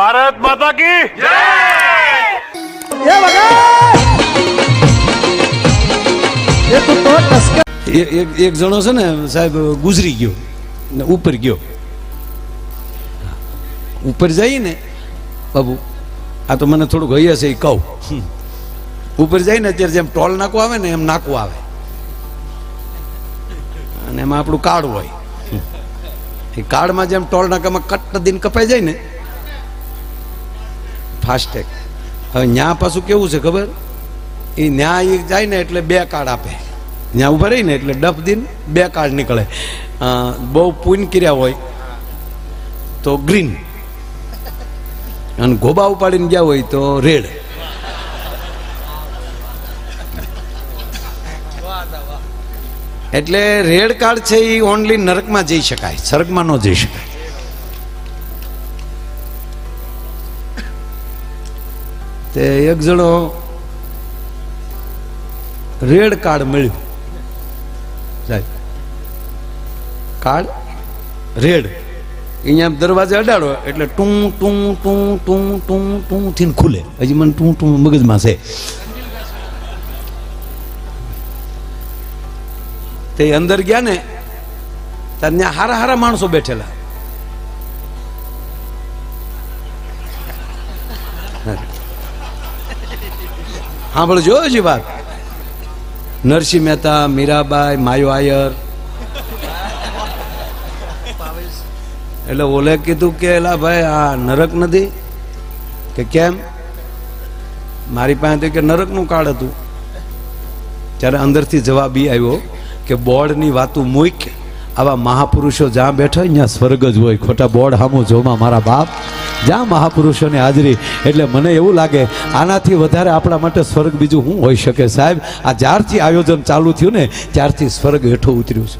ભારત માતા કી એ વગર એ તું તો ટસકા એક એક જણો છે ને સાહેબ ગુજરી ગયો ને ઉપર ગયો. ઉપર જઈએ ને બાબુ આ તો મને થોડુંક હૈયા છે એ કહું. ઉપર જઈને અત્યારે જેમ ટોલ નાકું આવે ને એમ નાકું આવે. અને એમાં આપણું કાર્ડ હોય. હમ. એ કાર્ડમાં જેમ ટોલ નાકામાં કટ દિન કપાઈ જાય ને ફાસ્ટેગ. હવે ન્યા પાછું કેવું છે ખબર? એ ન્યા એ જાય ને એટલે બે કાર્ડ આપે. ત્યાં ઊભા રહીને એટલે ડફ દિન બે કાર્ડ નીકળે. બહુ પૂન કર્યા હોય તો ગ્રીન. અને ગોબા ઉપાડીને ગયા હોય તો રેડ. એટલે રેડ કાર્ડ છે એ ઓનલી નરકમાં જઈ શકાય, સ્વર્ગમાં ન જઈ શકાય. તે એક જણો રેડ કાર્ડ મળ્યું. સાહેબ, કાર્ડ રેડ. અહીંયા દરવાજે અડાડો, એટલે ટું ટું ટું ટું ટું ટું થીને ખુલે. હજી મને ટું ટું મગજમાં છે. તે અંદર ગયા ને, ત્યાં હારા હારા માણસો બેઠેલા. સાંભળજો હજી વાત. નરસિંહ મહેતા, મીરાબાઈ, માયો આયર. એટલે ઓલે કીધું કે એલા ભાઈ, આ નરક નથી? કે કેમ? મારી પાસે કે નરકનું કાર્ડ હતું. ત્યારે અંદરથી જવાબ એ આવ્યો કે બોર્ડની વાતું મૂક. આવા મહાપુરુષો જ્યાં બેઠા ત્યાં સ્વર્ગ જ હોય. ખોટા બોર્ડ હામો જોમાં મારા બાપ. જ્યાં મહાપુરુષોની હાજરી. એટલે મને એવું લાગે, આનાથી વધારે આપણા માટે સ્વર્ગ બીજું શું હોઈ શકે? સાહેબ, આ જ્યારથી આયોજન ચાલુ થયું ને, ત્યારથી સ્વર્ગ હેઠો ઉતર્યું છે.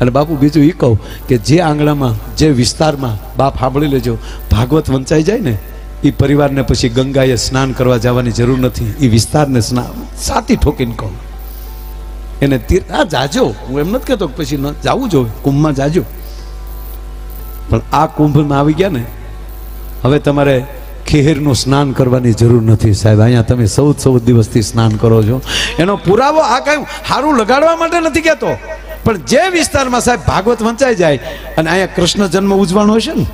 અને બાપુ, બીજું એ કહું કે જે આંગણામાં, જે વિસ્તારમાં બાપ સાંભળી લેજો, ભાગવત વંચાઈ જાય ને એ પરિવારને પછી ગંગાએ સ્નાન કરવા જવાની જરૂર નથી. એ વિસ્તારને સ્નાન સાતી ઠોકીને કહું. એને તીર આ જાજો. હું એમ નથી કહેતો પછી ન જાવું જોઈએ કુંભમાં જાજો. પણ આ કુંભમાં આવી ગયા ને, હવે તમારે ખેરનું સ્નાન કરવાની જરૂર નથી સાહેબ. અહીંયા તમે ચૌદ ચૌદ દિવસથી સ્નાન કરો છો. એનો પુરાવો આ કાંઈ સારું લગાડવા માટે નથી કહેતો. પણ જે વિસ્તારમાં સાહેબ ભાગવત વંચાઈ જાય, અને અહીંયા કૃષ્ણ જન્મ ઉજવાનો હશે ને,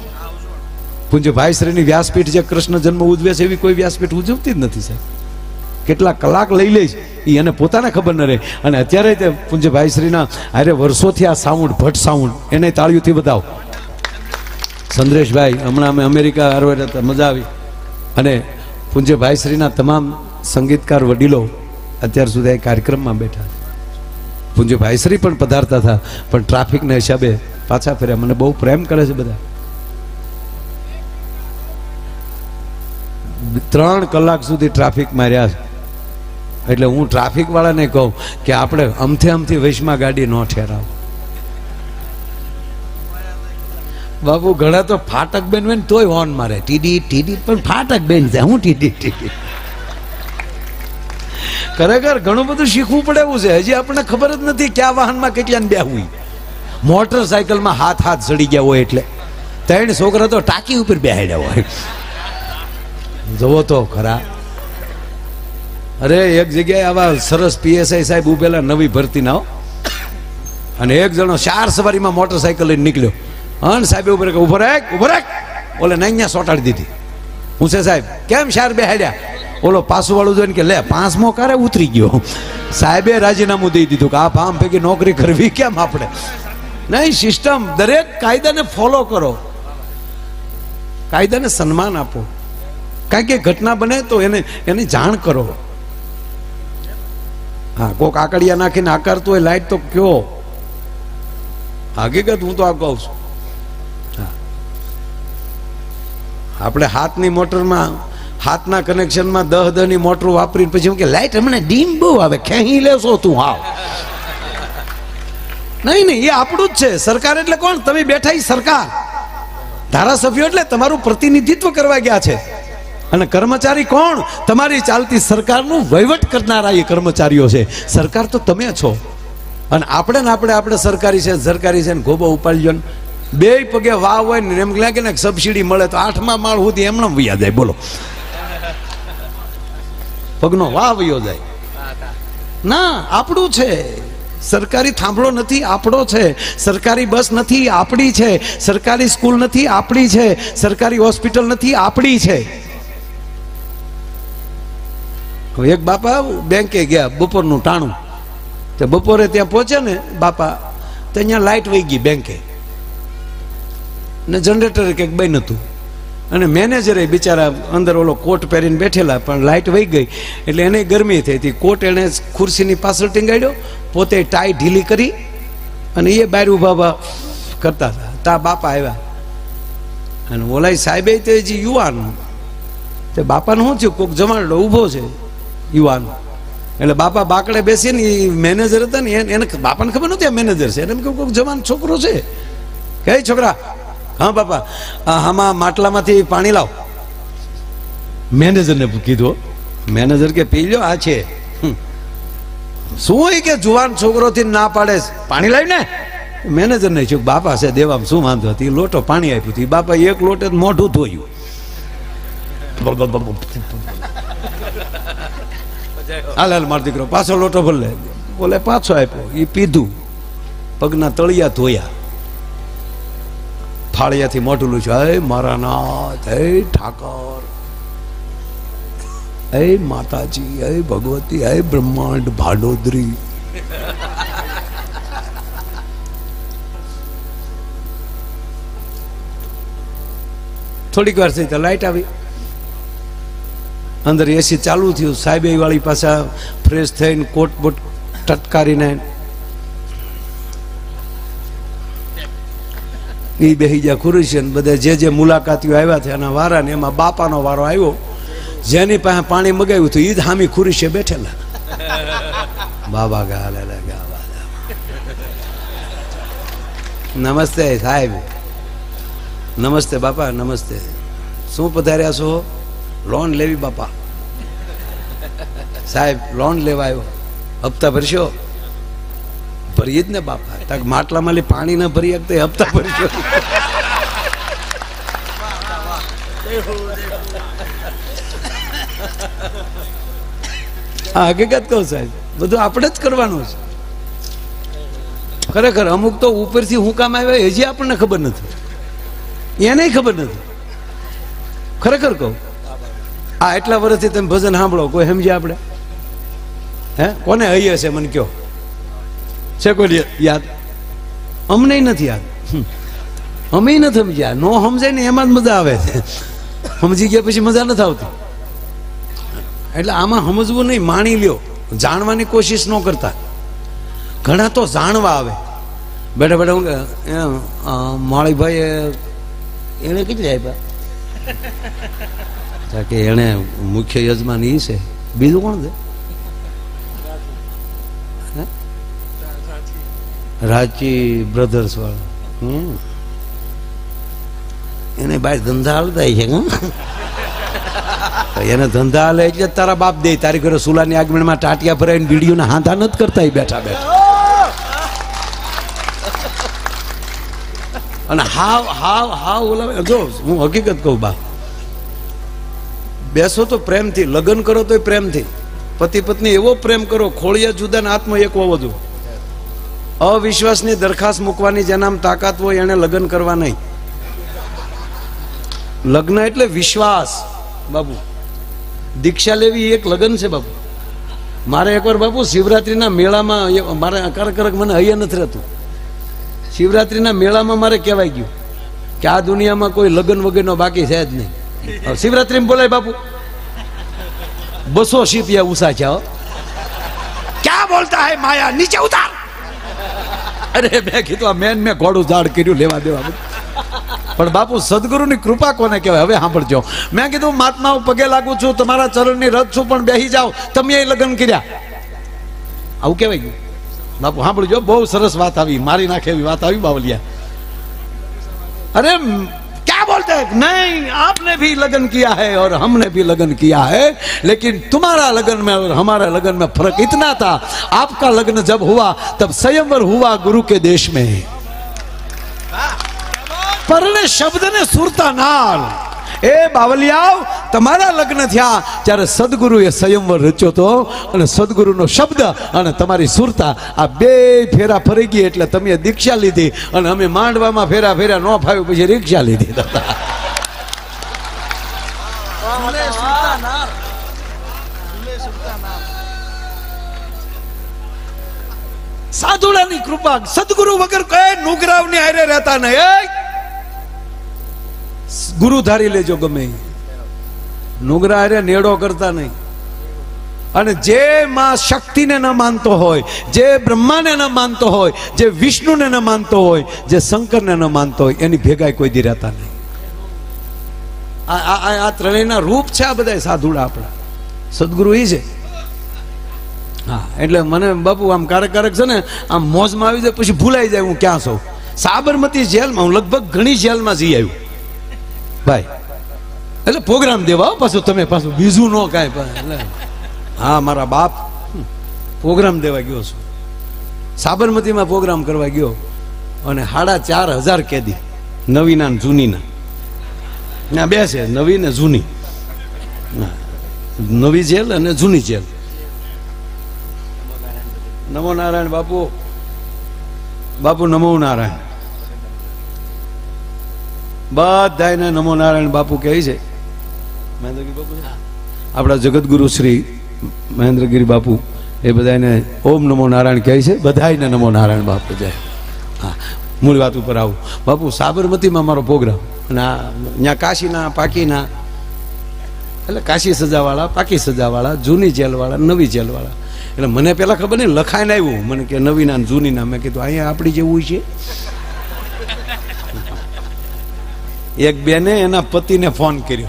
પૂજ્ય ભાઈશ્રીની વ્યાસપીઠ જે કૃષ્ણ જન્મ ઉજવે છે એવી કોઈ વ્યાસપીઠ ઉજવતી જ નથી સાહેબ. કેટલા કલાક લઈ લે એ એને પોતાને ખબર ન રહે. અને અત્યારે તે પૂજ્ય ભાઈશ્રીના અરે વર્ષોથી આ સાઉન્ડ, ભટ્ટ સાઉન્ડ, એને તાળીઓથી બતાવો. સંદ્રેશભાઈ હમણાં અમે અમેરિકા હારવાર હતા, મજા આવી. અને પૂજ્ય ભાઈશ્રીના તમામ સંગીતકાર વડીલો અત્યાર સુધી આ કાર્યક્રમમાં બેઠા પૂજ્ય ભાઈશ્રી પણ પધારતા હતા, પણ ટ્રાફિકના હિસાબે પાછા ફર્યા. મને બહુ પ્રેમ કરે છે બધા. ત્રણ કલાક સુધી ટ્રાફિક માર્યા એટલે હું ટ્રાફિક વાળાને કહું કે આપણે અમથે અમથી વૈશમાં ગાડી ન ઠેરાવ. બાબુ, ઘણા તો ફાટક બેન હોય તોય હોર્ન મારે. ટીડી ટીડી, પણ ફાટક બેન છે. હું ટીડી ટીડી. ખરેખર ઘણું બધું શીખવું પડે એવું છે. હજી આપણને ખબર જ નથી કયા વાહનમાં કેટલાને બેહવું મોટરસાયકલમાં હાથ હાથ ચડી ગયા હોય એટલે. ત્રણ છોકરા તો ટાંકી ઉપર બેહાડ્યા હોય. જવો તો ખરા. અરે, એક જગ્યાએ આવા સરસ પીએસઆઈ સાહેબ ઉભેલા, નવી ભરતી ના અને એક જણો ચાર સવારીમાં મોટરસાયકલ લઈને નીકળ્યો. હન સાહેબ ઉભર કે ઉભર એક ઉભર એક ઓલે નૈયા સોટાડી દીધી. હું છે, સાહેબ, કેમ ચાર બેહાડ્યા? ઓલો પાછું વાળું જોઈને કે, લે, પાંચમો કારે ઉતરી ગયો. સાહેબે રાજીનામું દઈ દીધું કે, આ ફામ પૈકી નોકરી કરવી કેમ આપણે? નહીં સિસ્ટમ દરેક કાયદાને ફોલો કરો. કાયદાને સન્માન આપો. કારણ કે ઘટના બને તો એને એની જાણ કરો. હા, કોક આકડિયા નાખીને આકારતું હોય, લાઈટ તો કયો? હકીકત હું તો આ કહું છું. આપણે હાથની મોટરમાં, હાથના કનેક્શનમાં દહ દહની મોટર વાપરીને પછી એમ કે, લાઈટ હમણે ડીમ બહુ આવે, ખેંચી લેશો તું હાવ. નહીં નહીં, એ આપણું જ છે. સરકાર એટલે કોણ? તમે બેઠા સરકાર. ધારાસભ્યો એટલે તમારું પ્રતિનિધિત્વ કરવા ગયા છે. અને કર્મચારી કોણ? તમારી ચાલતી સરકારનું વહીવટ કરનારા એ કર્મચારીઓ છે. સરકાર તો તમે છો. અને આપણે ને આપણે આપણે સરકારી છે સરકારી છે ને ગોબો ઉપાડ્યો ને. બે પગે વાહ હોય ને એમ લાગે ને સબસિડી મળે તો આઠમા માળ સુધી એમણે વૈયા જાય. બોલો. પગનો વાહ વયો જાય. ના, આપણું છે. સરકારી થાંભલો નથી, આપણો છે. સરકારી બસ નથી, આપણી છે. સરકારી સ્કૂલ નથી, આપણી છે. સરકારી હોસ્પિટલ નથી, આપણી છે. એક બાપા બેંકે ગયા બપોરનું ટાણું. તે બપોરે ત્યાં પહોંચે ને બાપા, તો અહીંયા લાઇટ વહી ગઈ બેંકે. ને જનરેટર કંઈક બન હતું. અને મેનેજરે બિચારા અંદર ઓલો કોટ પહેરીને બેઠેલા, પણ લાઇટ વહી ગઈ. એટલે એને ગરમી થઈ હતી. કોટ એણે ખુરશીની પાછળ ટીંગાડ્યો, પોતે ટાઈ ઢીલી કરી અને એ બહાર ઊભા કરતા હતા. તા બાપા આવ્યા. અને ઓલાઈ સાહેબે તો હજી યુવાન. તે બાપાને શું થયું? કોઈક જમાડો ઊભો છે. યુવાન. એટલે બાપા બાકડે બેસી ને એ મેનેજર હતા ને એને બાપાને ખબર નહોતી આ મેનેજર છે? એને એમ કે કોઈક જવાન છોકરો છે? કઈ છોકરા? હા, બાપા. આમાં માટલામાંથી પાણી લાવ. મેનેજરને કીધું મેનેજર કે પી લ્યો, આ છે. શું હોય કે જુવાન છોકરોથી ના પાડે પાણી લાવી ને મેનેજર નહીં છું બાપા છે દેવામાં શું વાંધો હતી? લોટો પાણી આપ્યું હતું. બાપા એક લોટે મોઢું ધોયું. હાલ હાલ મારો દીકરો, પાછો લોટો ભલે. બોલે, પાછો આપ્યો. એ પીધું. પગના તળિયા ધોયા. થાળિયાથી મોઢું છે હે મારા નાથ, હે ઠાકર. હે માતાજી, હે ભગવતી, હે બ્રહ્માંડ ભાડોદરી. થોડીક વાર થઈ તો લાઈટ આવી. અંદર એસી ચાલુ થયું. સાહેબ વાળી પાછા ફ્રેશ થઈને કોટ બોટ ટટકારીને એ બેહી ગયા ખુરશી બધા જે જે મુલાકાતીઓ આવ્યા છે એના વારા ને એમાં બાપાનો વારો આવ્યો. જેની પાસે પાણી મગાવ્યું હતું એ જ હામી ખુરશીએ બેઠેલા. બાબા ગા લે લે. ગા બા નમસ્તે સાહેબ. નમસ્તે બાપા, નમસ્તે. શું પધાર્યા છો? લોન લેવી બાપા. સાહેબ, લોન લેવા આવ્યો. હપ્તા ભરશો? ભરીએ જ ને બાપા. તાક માટલામાં લી પાણી ના ભરી શકતા હપ્તા ભરશો હા હકીકત કહું સાહેબ, બધું આપણે જ કરવાનું છે. ખરેખર અમુક તો ઉપરથી હું કામ આવ્યા, હજી આપણને ખબર નથી. એને ખબર નથી. ખરેખર કહું આ એટલા વર્ષથી તમે ભજન સાંભળો, કોઈ સમજે આપણે? હે? કોને હૈયે છે, મને કયો? છે કોઈ યાદ? અમને નથી યાદ. અમે નથી સમજ્યા. નો સમજાય ને એમાં જ મજા આવે છે. સમજી ગયા પછી મજા નથી આવતી. એટલે આમાં સમજવું નહીં, માણી લ્યો. જાણવાની કોશિશ ન કરતા. ઘણા તો જાણવા આવે. બેઠા બેઠા હું માળીભાઈ એને કેટલી આપ્યા કે એને મુખ્ય યજમાન ઈ છે. બીજું કોણ છે? રાચી બ્રધર્સ વાળા. એને ભાઈ ધંધા હાલતા છે એને ધંધા હાલે એટલે તારા બાપ દે. તારી ઘરે સુલાની આગમનમાં ટાટિયા ભરાઈને બીડીઓના હાંધા નથી કરતા બેઠા બેઠા. અને હાવ હાવ હાવ ઓલા જો, હું હકીકત કહું બા બેસો તો પ્રેમથી, લગ્ન કરો તોય પ્રેમથી. પતિ પત્ની એવો પ્રેમ કરો, ખોળિયા જુદા આત્મ એક હોવો જો અવિશ્વાસની દરખાસ્ત મૂકવાની જેનામ તાકાત હોય એને લગ્ન કરવા નહીં. લગ્ન એટલે વિશ્વાસ, બાબુ. દીક્ષા લેવી એક લગ્ન છે, બાબુ. મારે એકવાર બાપુ શિવરાત્રિના મેળામાં મારે અકારક કરક મને હૈયા નથી રહેતું. શિવરાત્રિના મેળામાં મારે કહેવાય ગયું કે આ દુનિયામાં કોઈ લગ્ન વગરનો બાકી છે જ નહીં. શિવરાત્રી બોલાય બાપુ. બસો શીપિયા ઉષા જાઓ ક્યાં બોલતા હે માયા? નીચે ઉતાર. અરે મેં કીધું આ મેન મેં ઘોડું ઝાડ કર્યું લેવા દેવા પણ બાપુ સદગુરુની કૃપા કોને કહેવાય? હવે સાંભળજો. મેં કીધું મહાત્માઓ પગે લાગુ છું તમારા ચરણની રથ છું પણ બેસી જાઓ. તમે એ લગ્ન કર્યા. આવું કહેવાય ગયું. બાપુ સાંભળજો બહુ સરસ વાત આવી. મારી નાખે એવી વાત આવી બાવલિયા. અરે क्या बोलते हैं? नहीं, आपने भी लगन किया है और हमने भी लगन किया है, लेकिन तुम्हारा लगन में और हमारा लगन में फ़र्क इतना था। आपका लगन जब हुआ, तब स्वयंवर हुआ गुरु के देश में। पर शब्द ने सुरता नाल। એ બાવલિયાવ તમારા લગ્ન થયા ત્યારે સદગુરુએ સંયમવર રચ્યો તો અને સદગુરુનો શબ્દ અને તમારી સુરતા આ બે ફેરા ફરી ગઈ એટલે તમે દીક્ષા લીધી અને અમે માંડવામાં ફેરા ફેરા ન ફાવ્યું, પછી રિક્ષા લીધી સાધુડાની કૃપા, સદગુરુ વગર કઈ નુગરાવની હારે રહેતા નહીં! ગુરુ ધારી લેજો ગમે. નુગરા હારે નેડો કરતા નહીં. અને જે માં શક્તિને ન માનતો હોય, જે બ્રહ્માને ન માનતો હોય, જે વિષ્ણુને ન માનતો હોય, જે શંકરને ન માનતો હોય, એની ભેગાય કોઈ દી રહેતા નહીં. આ ત્રણેયના રૂપ છે આ બધા સાધુડા આપણા. સદગુરુ એ છે. હા, એટલે મને બાપુ આમ ક્યારેક છે ને, આમ મોજમાં આવી જાય, પછી ભૂલાઈ જાય હું ક્યાં છું. સાબરમતી જેલમાં હું લગભગ ઘણી જેલમાં જઈ આવ્યું. ભાઈ, એટલે પ્રોગ્રામ દેવા પાછું તમે પાછું બીજું ન કાંઈ એટલે. હા, મારા બાપ પ્રોગ્રામ દેવા ગયો છું. સાબરમતીમાં પ્રોગ્રામ કરવા ગયો અને સાડા ચાર હજાર કેદી, નવીના જૂનીના. ના, બે છે, નવી ને જૂની. નવી જેલ અને જૂની જેલ. નમો નારાયણ બાપુ. બાપુ, નમો નારાયણ. બધાને નમો નારાયણ બાપુ કહે છે. મહેન્દ્રગીરી બાપુ? આપણા જગતગુરુ શ્રી મહેન્દ્રગીરી બાપુ એ બધાને ઓમ નમો નારાયણ કહે છે. બધાને નમો નારાયણ બાપુ, જય. હા, મૂળ વાત ઉપર આવું. બાપુ, સાબરમતીમાં મારો પ્રોગ્રામ. અને ત્યાં કાશીના, પાકીના, એટલે કાશી સજાવાળા, પાકી સજાવાળા, જૂની જેલવાળા, નવી જેલવાળા. એટલે મને પહેલાં ખબર નહીં, લખાઈને આવ્યું. મને કે નવીના જૂનીના. મેં કીધું, અહીંયા આપણી જેવું છે. એક બેને એના પતિને ફોન કર્યો.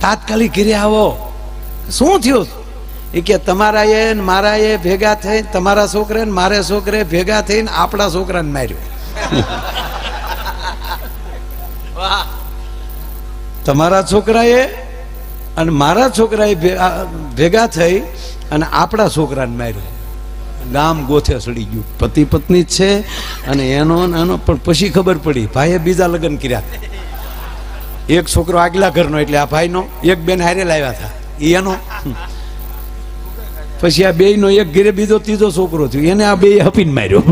તાત્કાલિક ઘરે આવો. શું થયું? એ કે તમારા એ મારા એ ભેગા થઈ તમારા છોકરે મારે છોકરે ભેગા થઈને આપણા છોકરાને માર્યો. તમારા છોકરાએ અને મારા છોકરાએ ભેગા થઈ અને આપણા છોકરાને માર્યો. ગામ ગોથે સડી ગયું. પતિ પત્ની જ છે અને એનો એનો. પણ પછી ખબર પડી ભાઈએ બીજા લગ્ન કર્યા. એક છોકરો આગલા ઘરનો એટલે આ ભાઈનો, એક બેન હારે લાવ્યા હતા. એનો. પછી આ બેયનો એક ઘરે બીજો ત્રીજો છોકરો થયો. એને આ બે હપીને માર્યો.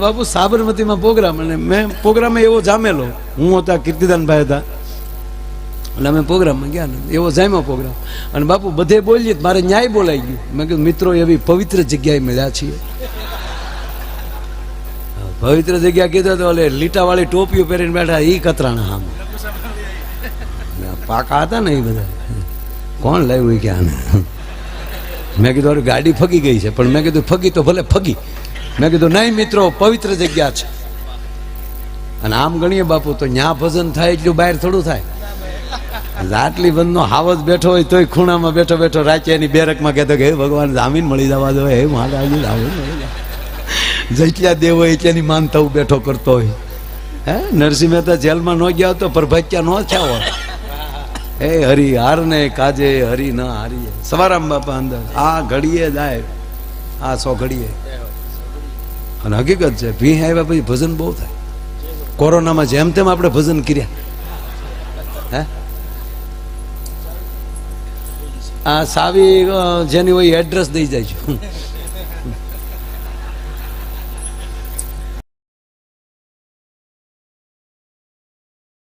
બાપુ સાબરમતીમાં પ્રોગ્રામ અને મેં પ્રોગ્રામે એવો જામેલો. હું હતા કીર્તિદાનભાઈ હતા. એટલે અમે પ્રોગ્રામમાં ગયા ને, એવો જામ્યો પ્રોગ્રામ. અને બાપુ બધે બોલીએ મારે ન્યાય બોલાઈ ગયું. મેં કીધું, મિત્રો, એવી પવિત્ર જગ્યાએ મળ્યા છીએ. પવિત્ર જગ્યા કીધો તો એટલે લીટાવાળી ટોપીઓ પહેરીને બેઠા એ કતરાણા આમ પાકા હતા ને એ બધા. કોણ લાવ્યું કે આને? મેં કીધું, અરે, ગાડી ફગી ગઈ છે. પણ મેં કીધું, ફગી તો ભલે ફગી. મેં કીધું, નહીં મિત્રો, પવિત્ર જગ્યા છે. અને આમ ગણીએ બાપુ, તો ન્યા ભજન થાય એટલું બહાર થોડું થાય. આટલી બંધનો હાવજ બેઠો હોય તોય ખૂણામાં બેઠો બેઠો રાચે એની બેરકમાં કહેતો કે, હે ભગવાન, જામીન મળી જવા દો. હે મહારાજ, જામીન મળી જેટલા દેવ હોય એટલાની માનતા બેઠો કરતો હોય. હે? નરસિંહ મહેતા જેલમાં ન ગયા તો પરભાત્યા ન થયા હોય હે હરી, હાર ને કાજે હરી ન હારીએ. સવારામ બાપા અંદર. આ ઘડીએ જાય આ સો ઘડીએ. અને હકીકત છે ભી આવ્યા પછી ભજન બહુ થાય. કોરોનામાં જેમ તેમ આપણે ભજન કર્યા. આ સાવી જેની હોય એડ્રેસ દઈ જાય છે.